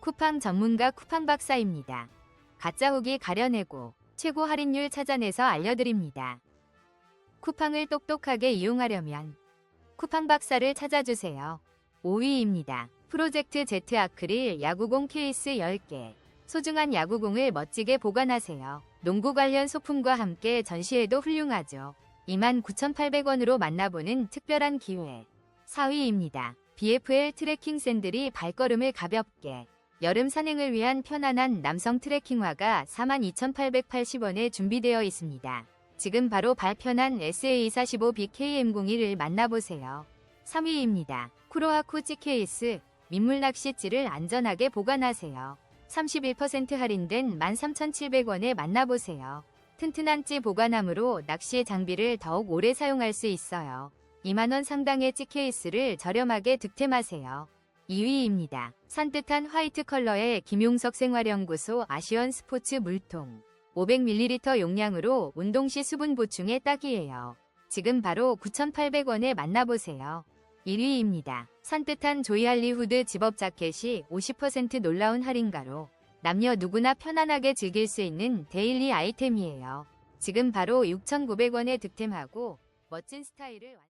쿠팡 전문가 쿠팡 박사입니다. 가짜 후기 가려내고 최고 할인율 찾아내서 알려드립니다. 쿠팡을 똑똑하게 이용하려면 쿠팡 박사를 찾아주세요. 5위입니다. 프로젝트 Z 아크릴 야구공 케이스 10개. 소중한 야구공을 멋지게 보관하세요. 농구 관련 소품과 함께 전시해도 훌륭하죠. 29,800원으로 만나보는 특별한 기회. 4위입니다. BFL 트레킹 샌들이 발걸음을 가볍게 여름 산행을 위한 편안한 남성 트레킹화가 42,880원에 준비되어 있습니다. 지금 바로 발편한 SA245BKM01을 만나보세요. 3위입니다. 쿠로하쿠 찌 케이스 민물 낚시찌를 안전하게 보관하세요. 31% 할인된 13,700원에 만나보세요. 튼튼한 찌 보관함으로 낚시 장비를 더욱 오래 사용할 수 있어요. 2만원 상당의 찌 케이스를 저렴하게 득템하세요. 2위입니다. 산뜻한 화이트 컬러의 김용석 생활연구소 아시언 스포츠 물통. 500ml 용량으로 운동 시 수분 보충에 딱이에요. 지금 바로 9,800원에 만나보세요. 1위입니다. 산뜻한 조이할리 후드 집업 자켓이 50% 놀라운 할인가로 남녀 누구나 편안하게 즐길 수 있는 데일리 아이템이에요. 지금 바로 6,900원에 득템하고 멋진 스타일을 완-